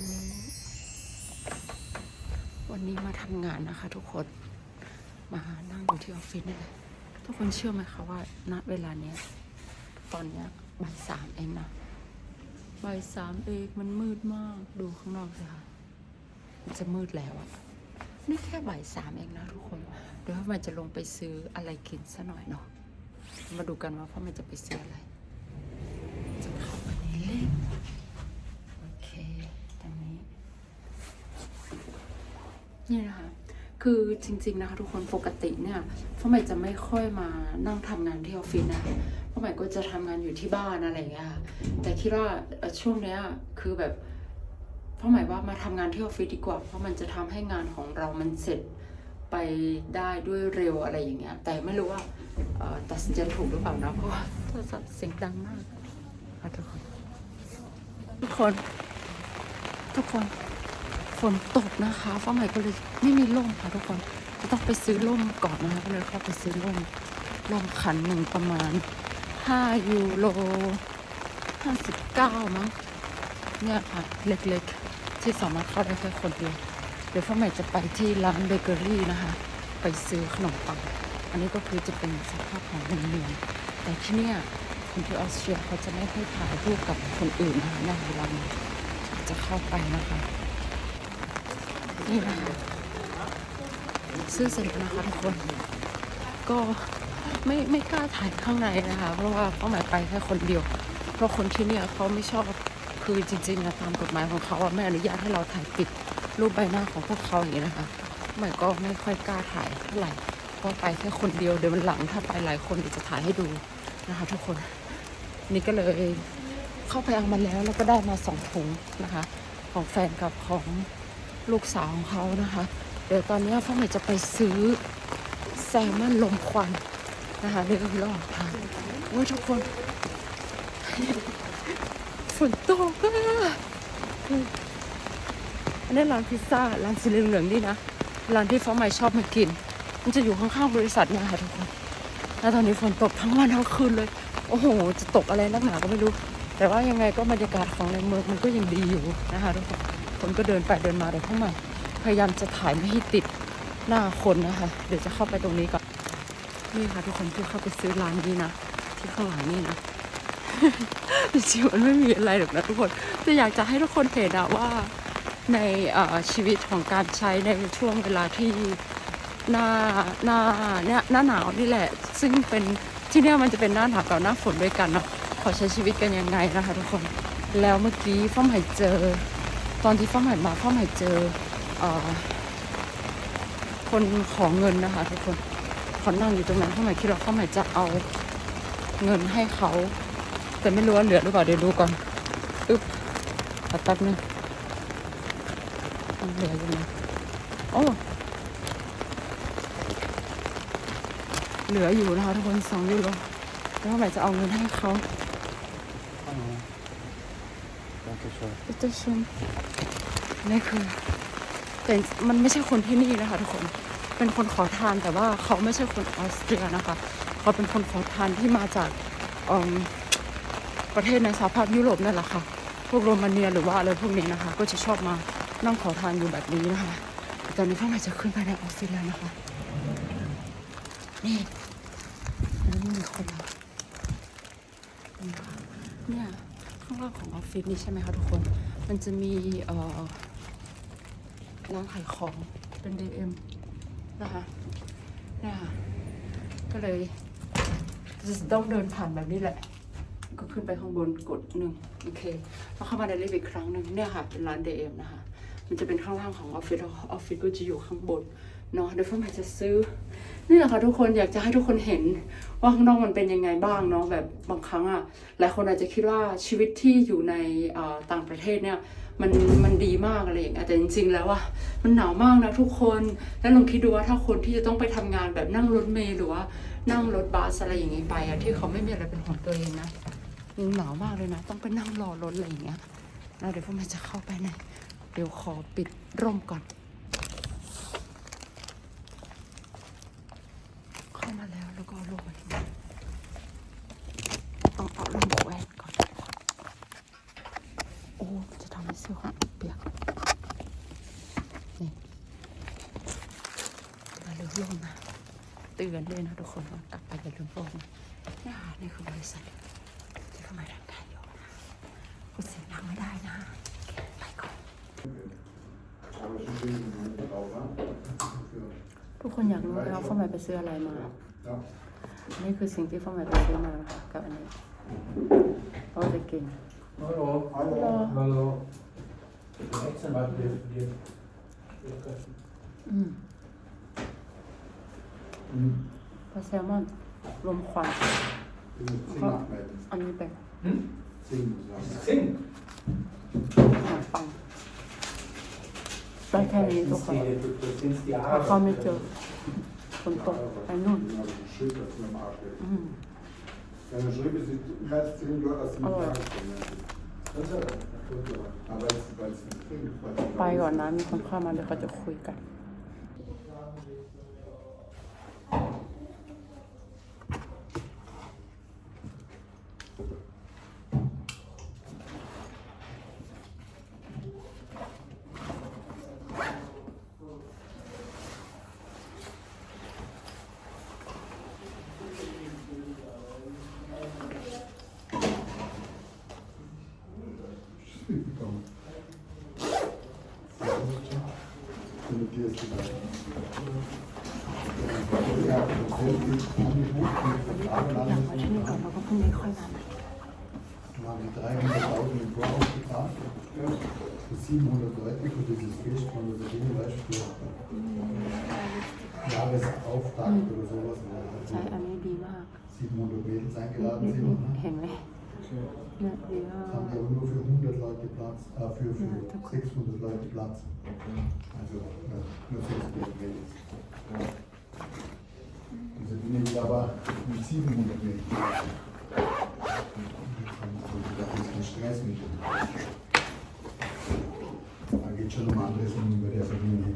วันนี้ วันนี้มาทำงานนะคะ ทุกคนมานั่งอยู่ที่ออฟฟิศนี่แหละทุกคนเชื่อไหมคะว่าณเวลาเนี้ยตอนเนี้ยบ่ายสามเองนะบ่ายสามเองมันมืดมากดูข้างนอกสิคะมันจะมืดแล้วอะนี่แค่บ่ายสามเองนะทุกคนเดี๋ยวพ่อมันจะลงไปซื้ออะไรกินซะหน่อยเนาะมาดูกันว่าพ่อมันจะไปซื้ออะไร จะเข้ามาในเล่มโอเคตรงนี้ นี่นะคะ คือจริง ๆนะคะ ทุกคนปกติเนี่ยพ่อใหม่จะไม่ค่อยมานั่งทำงานที่ออฟฟิศนะพ่อใหม่ก็จะทำงานอยู่ที่บ้านอะไรอย่างเงี้ยค่ะแต่คิดว่าช่วงเนี้ยคือแบบพ่อใหม่ว่ามาทำงานที่ออฟฟิศดีกว่า เพราะมันจะทำให้งานของเรามันเสร็จไปได้ด้วยเร็วอะไรอย่างเงี้ย แต่ไม่รู้ว่าตัดสินใจถูกหรือเปล่านะ เพราะว่าโทรศัพท์เสียงดังมากทุกคน ทุกคน ทุกคน ฝนตกนะคะฟ้าใหม่ก็เลยไม่มีร่มค่ะทุกคนจะต้องไปซื้อร่มก่อนนะคะก็เลยเข้าไปซื้อร่มร่มขันหนึ่งประมาณ 5 ยูโร 59 มั้งเนี่ยค่ะ เล็กๆ ที่สามารถเข้าได้แค่คนเดียว เดี๋ยวฟ้าใหม่จะไปที่ร้านเบเกอรี่นะคะ ไปซื้อขนมปัง อันนี้ก็คือจะเป็นสภาพของเรียนแต่ที่เนี่ยคนที่ออสเตรียเขาจะไม่ให้ถ่ายรูปกับคนอื่นนะคะในเวลาจะเข้าไปนะคะ นี่นะคะซื้อเสร็จแล้วนะคะทุกคน ก็ไม่ไม่กล้าถ่ายข้างในนะคะ เพราะว่าเป้าหมายไปแค่คนเดียว เพราะคนที่เนี่ยเขาไม่ชอบคือจริงๆนะตามกฎหมายของเขาอะไม่อนุญาตให้เราถ่ายติดรูปใบหน้าของพวกเขาอย่างนี้นะคะหมายก็ไม่ค่อยกล้าถ่ายเท่าไหร่เพราะไปแค่คนเดียวเดี๋ยวมันหลังถ้าไปหลายคนจะถ่ายให้ดูนะคะ ทุกคนนี่ก็เลยเข้าไปเอามาแล้วแล้วก็ได้มาสองถุงนะคะ ของแฟนกับของ ลูกสาวของเขานะคะ เดี๋ยวตอนนี้ฟ้าใหม่จะไปซื้อแซลมอนลมควันนะคะนี่ก็คือระหว่างทางโอ้ยทุกคน ฝนตกอะอันนี้ร้านพิซซ่าร้านสีเหลืองๆนี่นะร้านที่ฟ้าใหม่ชอบมากิน มันจะอยู่ข้างๆบริษัทนี่ยค่ะทุกคนแล้วตอนนี้ฝนตกทั้งวันทั้งคืนเลย โอ้โห จะตกอะไรนักหนาก็ไม่รู้ แต่ว่ายังไงก็บรรยากาศของในเมืองมันก็ยังดีอยู่นะคะทุกคน คนก็เดินไปเดินมาแต่ข้างในพยายามจะถ่ายไม่ให้ติดหน้าคนนะคะ เดี๋ยวจะเข้าไปตรงนี้ก่อน นี่ค่ะทุกคนที่เข้าไปซื้อร้านนี้นะ ที่ข้างหลังนี่นะจริงๆมันไม่มีอะไรหรอกนะทุกคนแต่อยากจะให้ทุกคนเห็นอะว่าในชีวิตของการใช้ในช่วงเวลาที่หน้าหน้าเนี่ยหน้าหนาวนี่แหละ ซึ่งเป็นที่เนี่ยมันจะเป็นหน้าหนาวกับหน้าฝนด้วยกันเนาะขาใช้ชีวิตกันยังไงนะคะทุกคน แล้วเมื่อกี้ฟ้าใหม่เจอ ตอนที่ฟ้าใหม่มาฟ้าใหม่เจอเออคนขอเงินนะคะทุกคนเขานั่งอยู่ตรงนั้นฟ้าใหม่คิดว่าฟ้าใหม่จะเอาเงินให้เขา แต่ไม่รู้ว่าเหลือหรือเปล่าเดี๋ยวดูก่อนอึ๊บอแป๊บนึงเหลืออยู่นะโอ้เหลืออยู่นะคะทุกคนสองยูโรแล้วเมื่อไหร่จะเอาเงินให้เขา Dankeschön. จะชมนี่คือแต่มันไม่ใช่คนที่นี่นะคะทุกคน เป็นคนขอทานแต่ว่าเขาไม่ใช่คนออสเตรียนะคะ เขาเป็นคนขอทานที่มาจากประเทศในสหภาพยุโรปนั่นแหละค่ะพวกโรมาเนียหรือว่าอะไรพวกนี้นะคะ ก็จะชอบมานั่งขอทานอยู่แบบนี้นะคะแต่ตอนนี้พ่อใหม่จะขึ้นไปในออฟฟิศแล้วนะคะ นี่นนี้มีคนมานี่ค่ะเนี่ย ล่างของออฟฟิศนี่ใช่ไหมคะทุกคน มันจะมีเอ่อร้านขายของเป็น DM นะคะเนี่ยค่ะก็เลยจะต้องเดินผ่านแบบนี้แหละ ก็ขึ้นไปข้างบนกดหนึ่งโอเคแล้วเข้ามาในลิฟต์อีกครั้งหนึ่งเนี่ยค่ะ เป็นร้าน DM นะคะ มันจะเป็นข้างล่างของออฟฟิศออฟฟิศก็จะอยู่ข้างบน เนาะเดี๋ยวเฟิร์มจะซื้อนี่แหละค่ะทุกคนอยากจะให้ทุกคนเห็นว่าข้างนอกมันเป็นยังไงบ้างเนาะแบบบางครั้งอะหลายคนอาจจะคิดว่าชีวิตที่อยู่ในต่างประเทศเนี่ยมันมันดีมากอะไรอย่างเงี้ยแต่จริง ๆ แล้วว่ามันหนาวมากนะทุกคนแล้วลองคิดดูว่าถ้าคนที่จะต้องไปทำงานแบบนั่งรถเมล์หรือว่านั่งรถบัสอะไรอย่างงี้ไปอะที่เขาไม่มีอะไรเป็นของตัวเองนะมันหนาวมากเลยนะ ต้องไปนั่งรอรถอะไรอย่างเงี้ยแล้วเดี๋ยวพวกมันจะเข้าไปในเดี๋ยวขอปิดร่มก่อน เข้ามาแล้วแล้วก็เอาลงมาที่นี่ ต้องเอาลงแหอมเปียกนี่อย่าลืมลงนะเตือนด้วยนะทุกคนว่ากลับไปอย่าลืมลงนะนี่นี่คือบริษัทที่เข้ามาทำการอยู่นะคุณเสียงดังไม่ได้นะไปก่อนทุกคนอยากรู้ไหมว่าฟ้าม่ไปซื้ออะไรมานี่คือสิ่งที่ฟ้าหม่ไปซื้อมาค่ะกับอันนี้เขาจะกิน Hallo. Hallo. Hallo. Excellent, wat dit dit. อืมปลาแซลมอนล มควันอันนี้เป็น Zing. ขนมปังได้แค่นี้ทุก Das คน sind die, das sind die ถ้าเขา Haare. ไม่เจอฝนตกไปนู่นอืม Deine Schriebe sind mehr als 10 Jahre aus dem Aber- Tagesvermögen. Aber ไปก่อนนะ มีคนเข้ามาเดี๋ยวเขาจะคุยกัน Wir haben die 300.000 im Voraus gebracht, für 700 Leute für dieses Fest von der Dinge Beispiel Jahresauftakt oder sowas. Also 700 Mädels eingeladen sind. Ne? Ja, ja. haben wir aber nur für 100 Leute Platz, äh, für, für 600 Leute Platz nur Milliliter ist. Ja. Diese Dinge sind aber mit 700 Milliliter. Das ist kein Stressmittel. Da geht es schon um anderes und über der Familie.